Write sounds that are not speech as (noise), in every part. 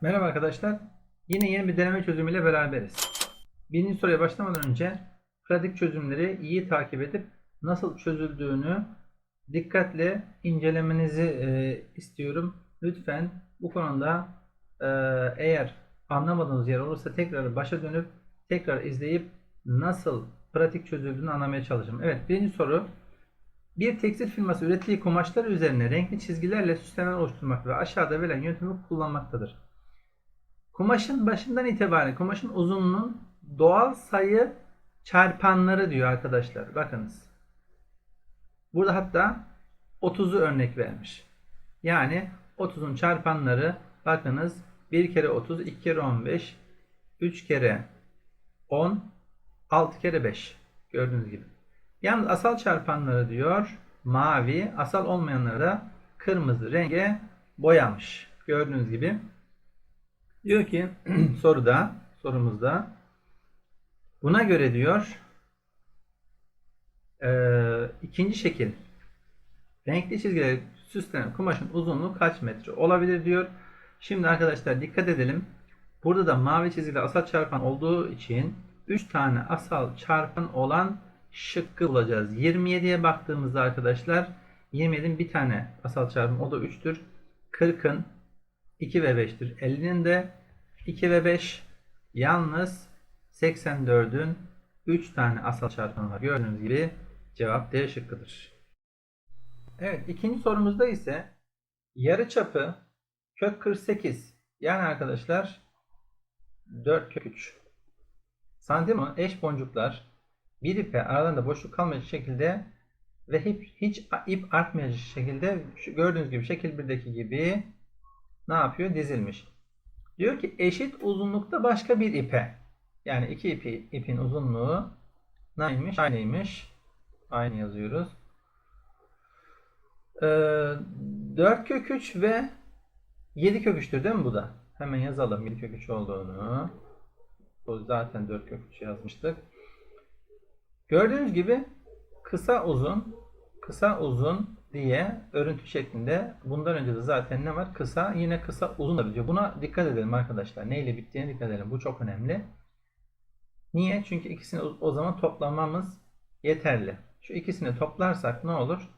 Merhaba arkadaşlar. Yine yeni bir deneme çözümüyle beraberiz. Birinci soruya başlamadan önce pratik çözümleri iyi takip edip nasıl çözüldüğünü dikkatle incelemenizi e, istiyorum. Lütfen bu konuda e, eğer anlamadığınız yer olursa tekrar başa dönüp tekrar izleyip nasıl pratik çözüldüğünü anlamaya çalışın. Evet birinci soru. Bir tekstil firması ürettiği kumaşlar üzerine renkli çizgilerle süslemeler oluşturmak ve aşağıda verilen yöntemi kullanmaktadır. Kumaşın başından itibaren kumaşın uzunluğunun doğal sayı çarpanları diyor arkadaşlar. Bakınız. Burada hatta 30'u örnek vermiş. Yani 30'un çarpanları bakınız 1 kere 30, 2 kere 15, 3 kere 10, 6 kere 5. Gördüğünüz gibi. Yalnız asal çarpanları diyor mavi, asal olmayanları da kırmızı renge boyamış. Gördüğünüz gibi. Diyor ki (clears throat) soruda, sorumuzda buna göre diyor eee, ikinci şekil renkli çizgiler süslenen kumaşın uzunluğu kaç metre olabilir diyor. Şimdi arkadaşlar dikkat edelim. Burada da mavi çizgili asal çarpan olduğu için 3 tane asal çarpan olan şıkkı bulacağız. 27'ye baktığımızda arkadaşlar 27'in bir tane asal çarpım o da 3'tür. 40'ın 2 ve 5'tir. 50'nin de 2 ve 5 yalnız 84'ün 3 tane asal çarpanı var. Gördüğünüz gibi cevap D şıkkıdır. Evet ikinci sorumuzda ise yarıçapı kök 48 yani arkadaşlar 4 kök 3 santim eş boncuklar bir ipe aralarında boşluk kalmayacak şekilde ve hiç, hiç ip artmayacak şekilde gördüğünüz gibi şekil 1'deki gibi ne yapıyor? Dizilmiş. Diyor ki eşit uzunlukta başka bir ipe yani iki ipi, ipin uzunluğu neymiş? Aynıymış. Aynı yazıyoruz. Ee, 4 kök 3 ve 7 kök 3'tür değil mi bu da? Hemen yazalım 7 kök 3 olduğunu. Bu zaten 4 kök 3 yazmıştık. Gördüğünüz gibi kısa uzun kısa uzun diye örüntü şeklinde bundan önce de zaten ne var? Kısa yine kısa uzun da bitiyor. Buna dikkat edelim arkadaşlar. Neyle bittiğine dikkat edelim. Bu çok önemli. Niye? Çünkü ikisini o- zaman toplamamız yeterli. Şu ikisini toplarsak ne olur?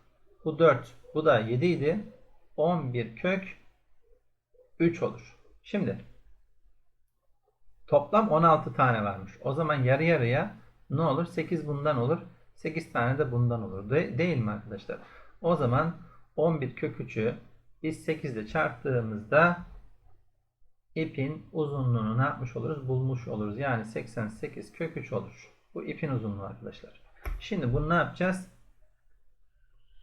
Bu 4, bu da 7 idi. 11 kök 3 olur. Şimdi toplam 16 tane varmış. O zaman yarı yarıya ne olur? 8 bundan olur. 8 tane de bundan olur. De- değil mi arkadaşlar? O zaman 11 kök 3'ü biz 8 ile çarptığımızda ipin uzunluğunu ne yapmış oluruz? Bulmuş oluruz. Yani 88 kök 3 olur. Bu ipin uzunluğu arkadaşlar. Şimdi bunu ne yapacağız?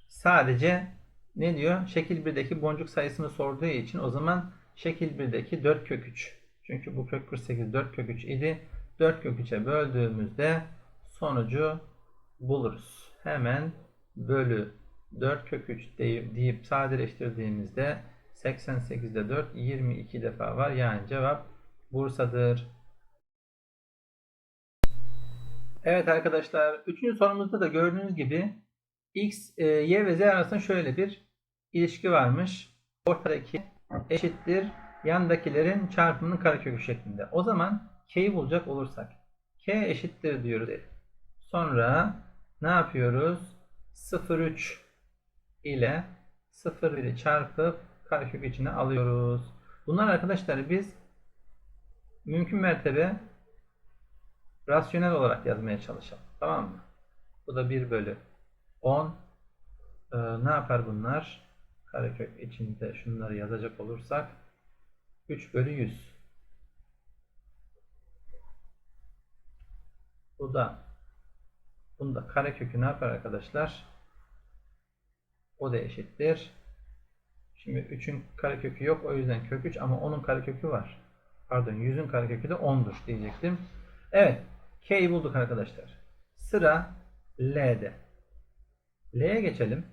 Sadece ne diyor? Şekil 1'deki boncuk sayısını sorduğu için o zaman şekil 1'deki 4 kök 3. Çünkü bu kök 48 4 kök 3 idi. 4 kök 3'e böldüğümüzde sonucu buluruz. Hemen bölü 4 kök 3 deyip, deyip sadeleştirdiğimizde 88'de 4 22 defa var. Yani cevap Bursa'dır. Evet arkadaşlar 3. sorumuzda da gördüğünüz gibi x, e, y ve z arasında şöyle bir ilişki varmış. Ortadaki eşittir yandakilerin çarpımının karekökü şeklinde. O zaman k'yi bulacak olursak k eşittir diyoruz. Sonra ne yapıyoruz? 0,3 ile 0,1'i çarpıp karekök içine alıyoruz. Bunlar arkadaşlar biz mümkün mertebe rasyonel olarak yazmaya çalışalım. Tamam mı? Bu da 1 bölü 10. Ee, ne yapar bunlar? Karekök içinde şunları yazacak olursak 3 bölü 100. Bu da bunda karekökü ne yapar arkadaşlar? O da eşittir. Şimdi 3'ün karekökü yok o yüzden kök 3 ama 10'un karekökü var. Pardon 100'ün karekökü de 10'dur diyecektim. Evet. K'yi bulduk arkadaşlar. Sıra L'de. L'ye geçelim.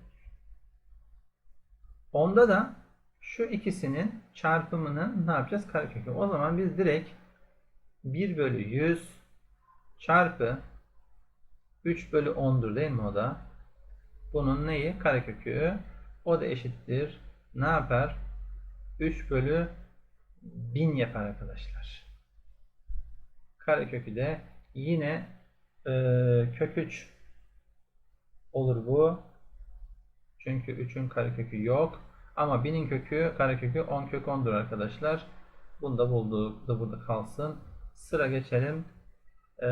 Onda da şu ikisinin çarpımının ne yapacağız? Karekökü. O zaman biz direkt 1 bölü 100 çarpı 3 bölü 10'dur değil mi o da? Bunun neyi? Karekökü. O da eşittir. Ne yapar? 3 bölü 1000 yapar arkadaşlar. Karekökü de yine e, kök 3 olur bu. Çünkü 3'ün karekökü yok. Ama 1000'in kökü karekökü 10 kök 10'dur arkadaşlar. Bunu da bulduk. Bu da burada kalsın. Sıra geçelim. Ee,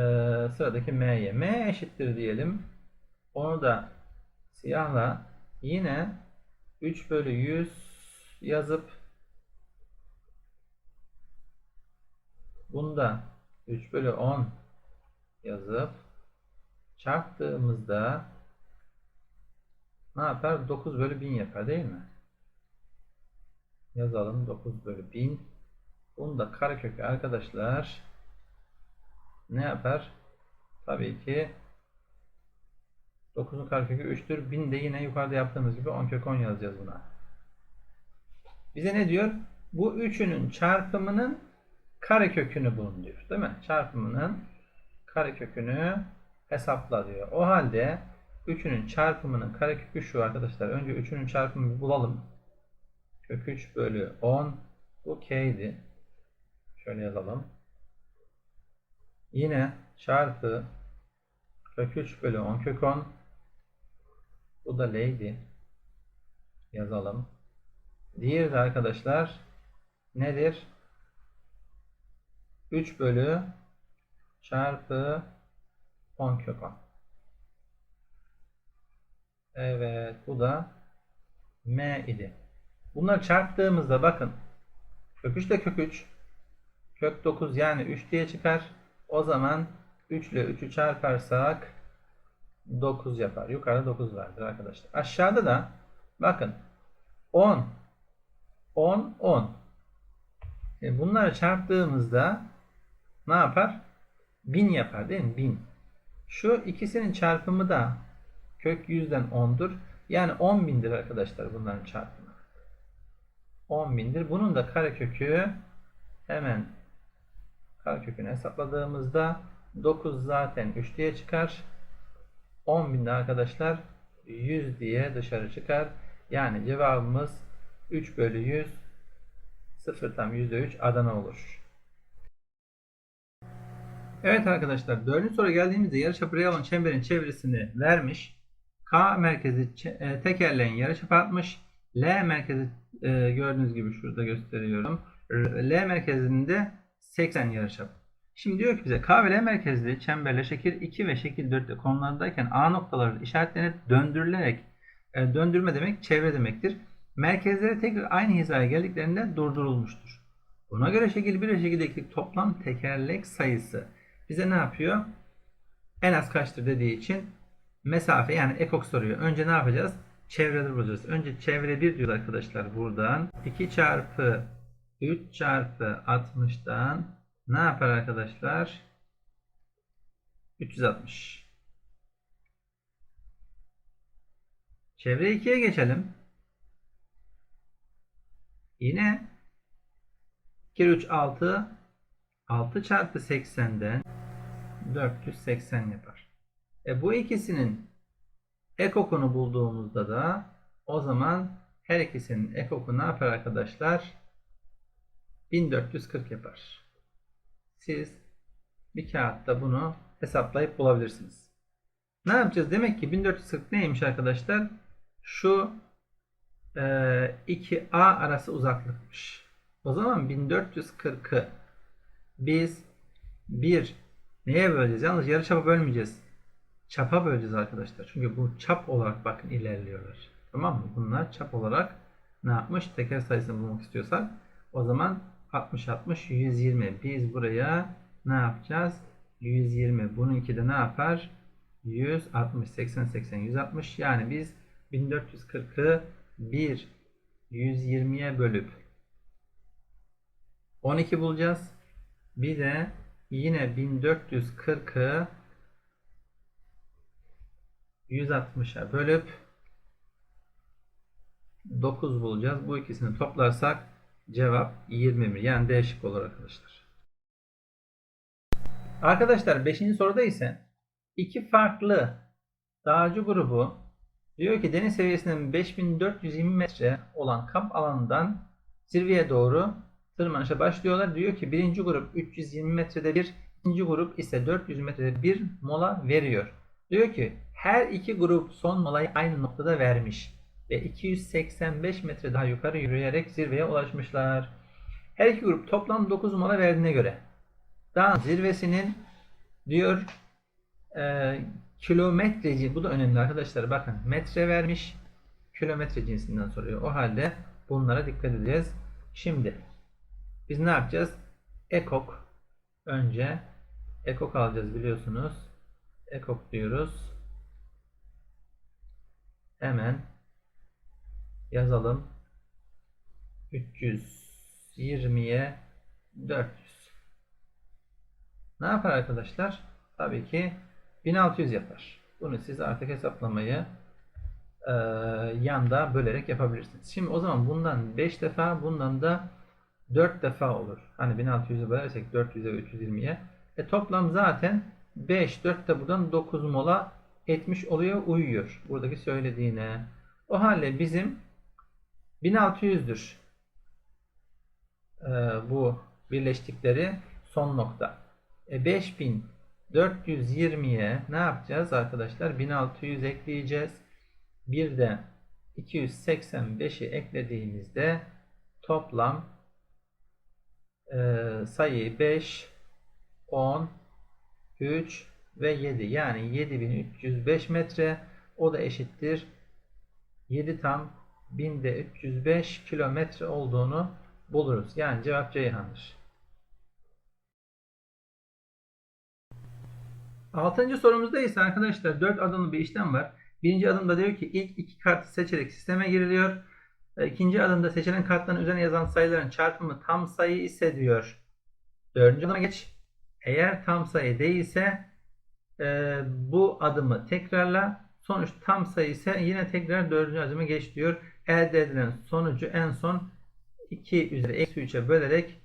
sıradaki m'ye. m eşittir diyelim. Onu da siyahla yine 3 bölü 100 yazıp bunda 3 bölü 10 yazıp çarptığımızda ne yapar? 9 bölü 1000 yapar değil mi? Yazalım 9 bölü 1000. Bunu da karekökü arkadaşlar ne yapar? Tabii ki 9'un karekökü 3'tür. 1000 de yine yukarıda yaptığımız gibi 10 kök 10 yazacağız buna. Bize ne diyor? Bu üçünün çarpımının karekökünü bulun diyor. Değil mi? Çarpımının karekökünü hesapla diyor. O halde üçünün çarpımının karekökü şu arkadaşlar. Önce üçünün çarpımını bulalım. Kök 3 bölü 10 bu k'ydi. Şöyle yazalım. Yine çarpı kök 3 bölü 10 kök 10 bu da l'ydi. Yazalım. Diğeri de arkadaşlar nedir? 3 bölü çarpı 10 kök 10. Evet bu da m idi. Bunları çarptığımızda bakın kök 3 ile kök 3 kök 9 yani 3 diye çıkar. O zaman 3 ile 3'ü çarparsak 9 yapar. Yukarıda 9 vardır arkadaşlar. Aşağıda da bakın 10 10 10 e bunları çarptığımızda ne yapar? 1000 yapar değil mi? 1000. Şu ikisinin çarpımı da kök 100'den 10'dur. Yani 10.000'dir arkadaşlar bunların çarpımı. 10.000'dir. Bunun da karekökü hemen karekökünü hesapladığımızda 9 zaten 3 diye çıkar. 10.000'de arkadaşlar 100 diye dışarı çıkar. Yani cevabımız 3 bölü 100 0 tam %3 Adana olur. Evet arkadaşlar dördüncü soru geldiğimizde yarıçapı alan çemberin çevresini vermiş. K merkezi e, tekerleğin yarıçapı atmış. L merkezi e, gördüğünüz gibi şurada gösteriyorum. L merkezinde 80 yarıçap. Şimdi diyor ki bize K ve L merkezli çemberle şekil 2 ve şekil 4'te konulardayken A noktaları işaretlenip döndürülerek e, döndürme demek çevre demektir. Merkezleri tekrar aynı hizaya geldiklerinde durdurulmuştur. Buna göre şekil 1 ve şekil 2'deki toplam tekerlek sayısı bize ne yapıyor? En az kaçtır dediği için mesafe yani ekok soruyor. Önce ne yapacağız? Çevreleri bulacağız. Önce çevre 1 diyoruz arkadaşlar buradan. 2 çarpı 3 çarpı 60'dan ne yapar arkadaşlar? 360. Çevre 2'ye geçelim. Yine 2 3 6 6 çarpı 80'den 480 yapar. E bu ikisinin ekokunu bulduğumuzda da o zaman her ikisinin ekoku ne yapar arkadaşlar? 1440 yapar. Siz bir kağıtta bunu hesaplayıp bulabilirsiniz. Ne yapacağız? Demek ki 1440 neymiş arkadaşlar? Şu e, 2A arası uzaklıkmış. O zaman 1440'ı biz bir neye böleceğiz? Yalnız yarıçapa bölmeyeceğiz. Çapa böleceğiz arkadaşlar. Çünkü bu çap olarak bakın ilerliyorlar. Tamam mı? Bunlar çap olarak ne yapmış? Teker sayısını bulmak istiyorsak o zaman 60 60 120. Biz buraya ne yapacağız? 120. Bununki de ne yapar? 160 80 80 160. Yani biz 1440'ı 1 120'ye bölüp 12 bulacağız. Bir de yine 1440'ı 160'a bölüp 9 bulacağız. Bu ikisini toplarsak cevap 21. Yani D şıkkı olur arkadaşlar. Arkadaşlar 5. soruda ise iki farklı dağcı grubu diyor ki deniz seviyesinden 5420 metre olan kamp alanından zirveye doğru tırmanışa başlıyorlar. Diyor ki birinci grup 320 metrede bir, ikinci grup ise 400 metrede bir mola veriyor. Diyor ki her iki grup son molayı aynı noktada vermiş ve 285 metre daha yukarı yürüyerek zirveye ulaşmışlar. Her iki grup toplam 9 mola verdiğine göre dağın zirvesinin diyor e, kilometre bu da önemli arkadaşlar bakın metre vermiş kilometre cinsinden soruyor. O halde bunlara dikkat edeceğiz. Şimdi biz ne yapacağız? Ekok önce ekok alacağız biliyorsunuz. Ekok diyoruz. Hemen yazalım. 320'ye 400. Ne yapar arkadaşlar? Tabii ki 1600 yapar. Bunu siz artık hesaplamayı e, yanda bölerek yapabilirsiniz. Şimdi o zaman bundan 5 defa bundan da 4 defa olur. Hani 1600'ü bölersek 400'e ve 320'ye. E toplam zaten 5, 4 de buradan 9 mola etmiş oluyor, uyuyor. Buradaki söylediğine. O halde bizim 1600'dür e, bu birleştikleri son nokta. E 5420'ye ne yapacağız arkadaşlar? 1600 ekleyeceğiz. Bir de 285'i eklediğimizde toplam e, sayı 5, 10, 3 ve 7 yani 7305 metre o da eşittir 7 tam 1000'de 305 kilometre olduğunu buluruz. Yani cevap Ceyhan'dır. Altıncı sorumuzda ise arkadaşlar 4 adımlı bir işlem var. Birinci adımda diyor ki ilk iki kartı seçerek sisteme giriliyor. E, İkinci adımda seçilen kartların üzerine yazan sayıların çarpımı tam sayı ise diyor. Dördüncü adıma geç. Eğer tam sayı değilse e, bu adımı tekrarla. Sonuç tam sayı ise yine tekrar dördüncü adıma geç diyor. Elde edilen sonucu en son 2 üzeri eksi 3'e bölerek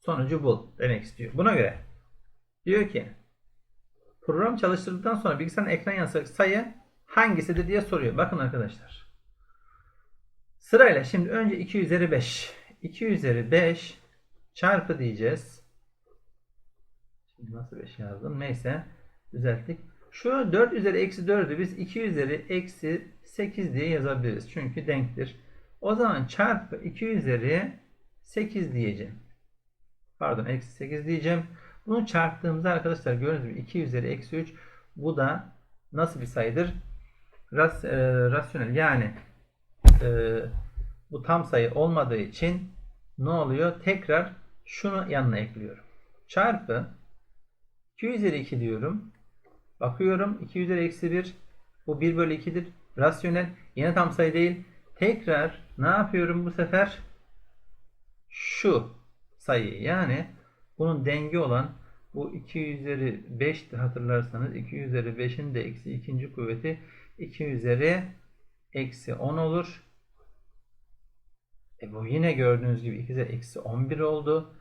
sonucu bul demek istiyor. Buna göre diyor ki program çalıştırdıktan sonra bilgisayarın ekran yansıyan sayı hangisidir diye soruyor. Bakın arkadaşlar. Sırayla şimdi önce 2 üzeri 5. 2 üzeri 5 çarpı diyeceğiz. Şimdi nasıl 5 yazdım? Neyse düzelttik. Şu 4 üzeri eksi 4'ü biz 2 üzeri eksi 8 diye yazabiliriz. Çünkü denktir. O zaman çarpı 2 üzeri 8 diyeceğim. Pardon eksi 8 diyeceğim. Bunu çarptığımızda arkadaşlar gördüğünüz gibi 2 üzeri eksi 3 bu da nasıl bir sayıdır? Ras, e, rasyonel yani e, bu tam sayı olmadığı için ne oluyor? Tekrar şunu yanına ekliyorum. Çarpı 2 üzeri 2 diyorum. Bakıyorum 2 üzeri eksi 1 bu 1 bölü 2'dir. Rasyonel yine tam sayı değil. Tekrar ne yapıyorum bu sefer? Şu sayıyı yani bunun dengi olan bu 2 üzeri 5 de hatırlarsanız 2 üzeri 5'in de eksi ikinci kuvveti 2 üzeri eksi 10 olur. E bu yine gördüğünüz gibi 2 üzeri eksi 11 oldu.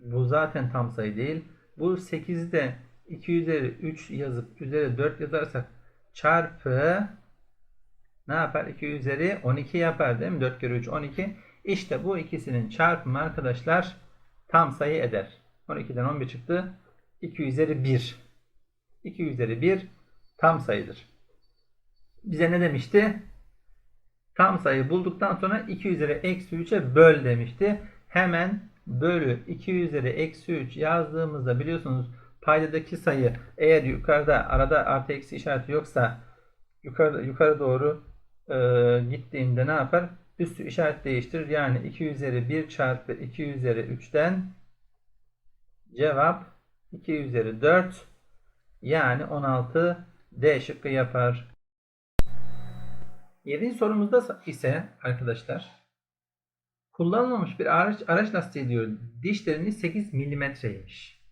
Bu zaten tam sayı değil. Bu 8'de 2 üzeri 3 yazıp üzeri 4 yazarsak çarpı ne yapar? 2 üzeri 12 yapar değil mi? 4 kere 3 12. İşte bu ikisinin çarpımı arkadaşlar tam sayı eder. 12'den 11 çıktı. 2 üzeri 1. 2 üzeri 1 tam sayıdır. Bize ne demişti? Tam sayı bulduktan sonra 2 üzeri eksi 3'e böl demişti. Hemen bölü 2 üzeri eksi 3 yazdığımızda biliyorsunuz paydadaki sayı eğer yukarıda arada artı eksi işareti yoksa yukarı, yukarı doğru e, gittiğinde ne yapar? Üstü işaret değiştirir. Yani 2 üzeri 1 çarpı 2 üzeri 3'ten cevap 2 üzeri 4 yani 16 D şıkkı yapar. 7. sorumuzda ise arkadaşlar kullanılmamış bir araç, araç lastiği diyor diş derinliği 8 milimetreymiş.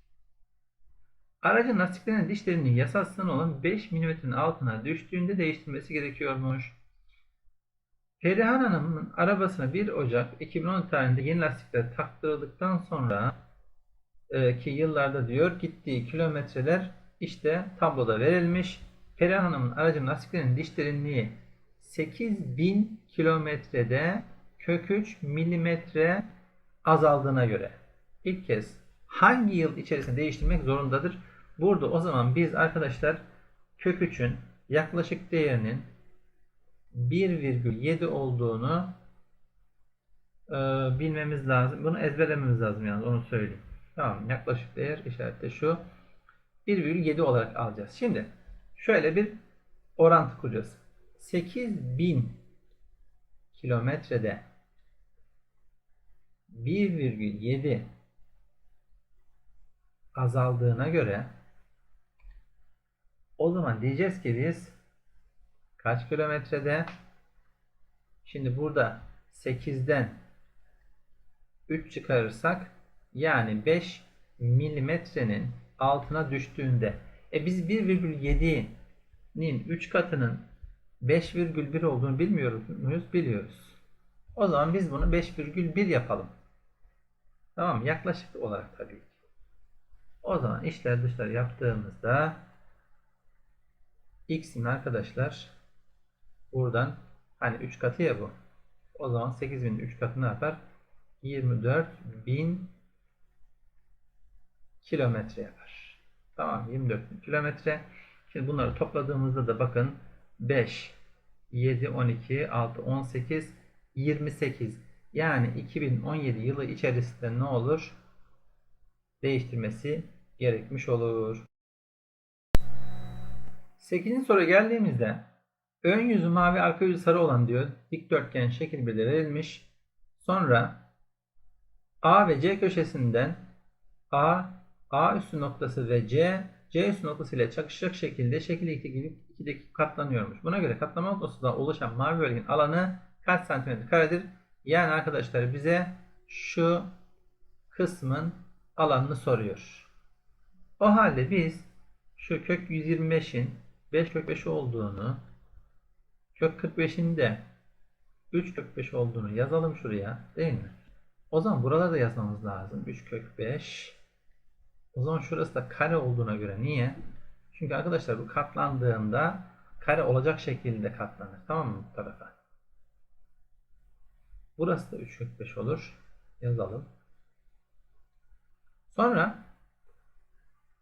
Aracın lastiklerinin diş derinliği yasasından olan 5 milimetrenin altına düştüğünde değiştirmesi gerekiyormuş. Perihan Hanım'ın arabasına 1 Ocak 2010 tarihinde yeni lastikler taktırıldıktan sonra e, ki yıllarda diyor gittiği kilometreler işte tabloda verilmiş. Perihan Hanım'ın aracın lastiklerinin diş derinliği 8000 kilometrede kök 3 milimetre azaldığına göre ilk kez hangi yıl içerisinde değiştirmek zorundadır? Burada o zaman biz arkadaşlar kök 3'ün yaklaşık değerinin 1,7 olduğunu e, bilmemiz lazım. Bunu ezberlememiz lazım yani onu söyleyeyim. Tamam yaklaşık değer işareti şu. 1,7 olarak alacağız. Şimdi şöyle bir orantı kuracağız. 8000 kilometrede 1,7 azaldığına göre o zaman diyeceğiz ki biz kaç kilometrede şimdi burada 8'den 3 çıkarırsak yani 5 milimetrenin altına düştüğünde e biz 1,7'nin 3 katının 5,1 olduğunu bilmiyoruz muyuz? Biliyoruz. O zaman biz bunu 5,1 yapalım. Tamam mı? Yaklaşık olarak tabii ki. O zaman işler dışlar yaptığımızda x'in arkadaşlar buradan hani 3 katı ya bu. O zaman 8000'in 3 katı ne yapar? 24.000 kilometre yapar. Tamam 24.000 kilometre. Şimdi bunları topladığımızda da bakın 5, 7, 12, 6, 18, 28. Yani 2017 yılı içerisinde ne olur? Değiştirmesi gerekmiş olur. 8. soruya geldiğimizde ön yüzü mavi arka yüzü sarı olan diyor. Dikdörtgen şekil bir de. Sonra A ve C köşesinden A, A üstü noktası ve C, C üstü noktası ile çakışacak şekilde şekil 2 gibi 2'deki katlanıyormuş. Buna göre katlama noktasında oluşan mavi bölgenin alanı kaç santimetre karedir? Yani arkadaşlar bize şu kısmın alanını soruyor. O halde biz şu kök 125'in 5 kök 5 olduğunu kök 45'in de 3 kök 5 olduğunu yazalım şuraya değil mi? O zaman buralarda yazmamız lazım. 3 kök 5 o zaman şurası da kare olduğuna göre niye? Çünkü arkadaşlar bu katlandığında kare olacak şekilde katlanır. Tamam mı bu tarafa? Burası da 3 kök 5 olur. Yazalım. Sonra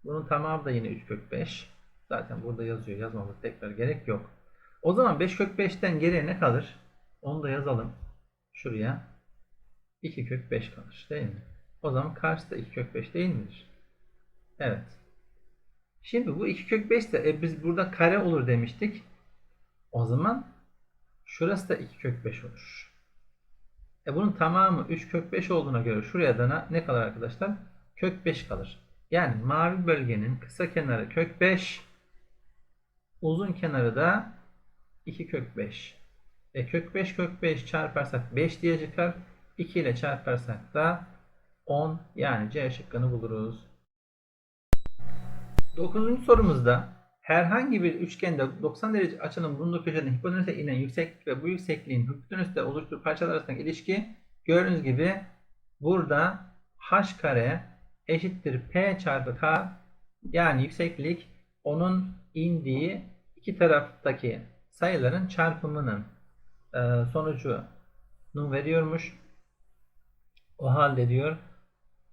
bunun tamamı da yine 3 kök 5. Zaten burada yazıyor. Yazmamız tekrar gerek yok. O zaman 5 kök 5'ten geriye ne kalır? Onu da yazalım. Şuraya. 2 kök 5 kalır. Değil mi? O zaman karşısı da 2 kök 5 değil midir? Evet. Şimdi bu 2 kök 5 de e, biz burada kare olur demiştik. O zaman şurası da 2 kök 5 olur. E bunun tamamı 3 kök 5 olduğuna göre şuraya da ne kalır arkadaşlar? Kök 5 kalır. Yani mavi bölgenin kısa kenarı kök 5, uzun kenarı da 2 kök 5. E kök 5 kök 5 çarparsak 5 diye çıkar. 2 ile çarparsak da 10 yani C şıkkını buluruz. 9. sorumuzda herhangi bir üçgende 90 derece açının bulunduğu köşeden hipotenüse inen yükseklik ve bu yüksekliğin hipotenüste oluşturduğu parçalar arasındaki ilişki gördüğünüz gibi burada h kare eşittir p çarpı k yani yükseklik onun indiği iki taraftaki sayıların çarpımının e, sonucunu veriyormuş. O halde diyor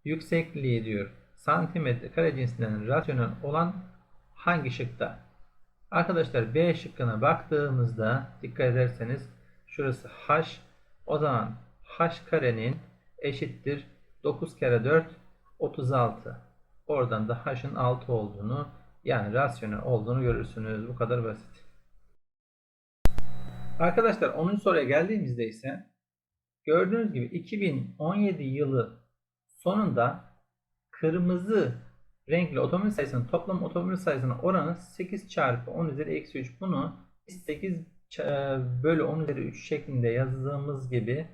yüksekliği diyor santimetre kare cinsinden rasyonel olan hangi şıkta? Arkadaşlar B şıkkına baktığımızda dikkat ederseniz şurası h o zaman h karenin eşittir 9 kere 4 36. Oradan da h'ın 6 olduğunu yani rasyonel olduğunu görürsünüz. Bu kadar basit. Arkadaşlar 10. soruya geldiğimizde ise gördüğünüz gibi 2017 yılı sonunda kırmızı renkli otomobil sayısının toplam otomobil sayısına oranı 8 çarpı 10 üzeri eksi 3. Bunu 8 bölü 10 üzeri 3 şeklinde yazdığımız gibi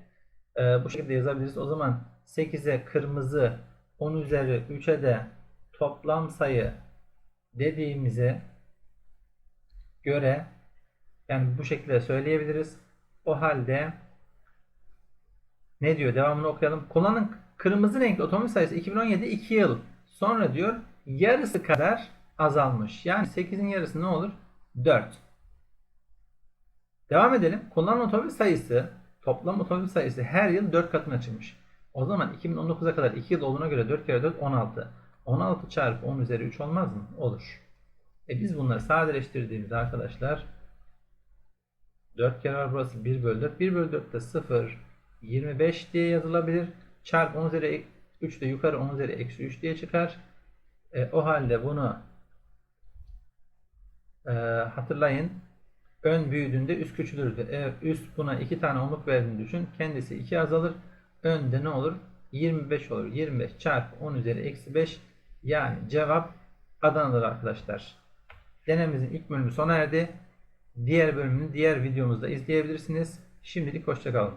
bu şekilde yazabiliriz. O zaman 8'e kırmızı 10 üzeri 3'e de toplam sayı dediğimize göre yani bu şekilde söyleyebiliriz. O halde ne diyor? Devamını okuyalım. Kullanın kırmızı renkli otomobil sayısı 2017 2 yıl sonra diyor yarısı kadar azalmış. Yani 8'in yarısı ne olur? 4. Devam edelim. Kullanılan otomobil sayısı toplam otomobil sayısı her yıl 4 katına çıkmış. O zaman 2019'a kadar 2 yıl olduğuna göre 4 kere 4 16. 16 çarpı 10 üzeri 3 olmaz mı? Olur. E biz bunları sadeleştirdiğimizde arkadaşlar 4 kere var burası 1 bölü 4. 1 bölü 4 de 0 25 diye yazılabilir. Çarpı 10 üzeri 3 de yukarı 10 üzeri eksi 3 diye çıkar. E, o halde bunu e, hatırlayın. Ön büyüdüğünde üst küçülürdü. Eğer üst buna 2 tane onluk verdiğini düşün. Kendisi 2 azalır. Önde ne olur? 25 olur. 25 çarpı 10 üzeri eksi 5. Yani cevap Adana'dır arkadaşlar. Denememizin ilk bölümü sona erdi. Diğer bölümünü diğer videomuzda izleyebilirsiniz. Şimdilik hoşçakalın.